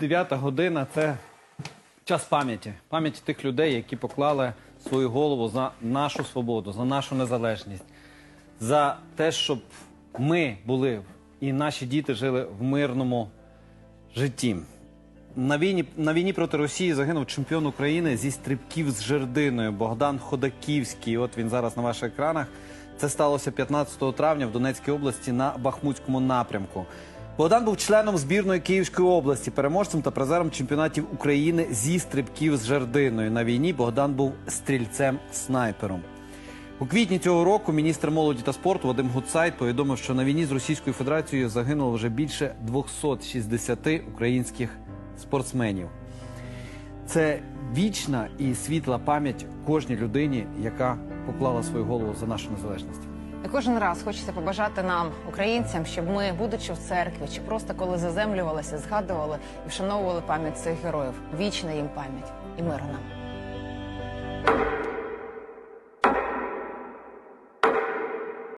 Дев'ята година це час пам'яті. Пам'яті тих людей, які поклали свою голову за нашу свободу, за нашу незалежність, за те, щоб ми були і наші діти жили в мирному житті. На війні, на війні проти Росії загинув чемпіон України зі стрибків з жердиною Богдан Ходаківський. От він зараз на ваших екранах. Це сталося 15 травня в Донецькій області на Бахмутському напрямку. Богдан був членом збірної Київської області, переможцем та призером чемпіонатів України зі стрибків з жердиною. На війні Богдан був стрільцем-снайпером. У квітні цього року міністр молоді та спорту Вадим Гуцайт повідомив, що на війні з Російською Федерацією загинуло вже більше 260 українських спортсменів. Це вічна і світла пам'ять кожній людині, яка поклала свою голову за нашу незалежність. І кожен раз хочеться побажати нам, українцям, щоб ми, будучи в церкві, чи просто коли заземлювалися, згадували і вшановували пам'ять цих героїв. Вічна їм пам'ять і миру нам.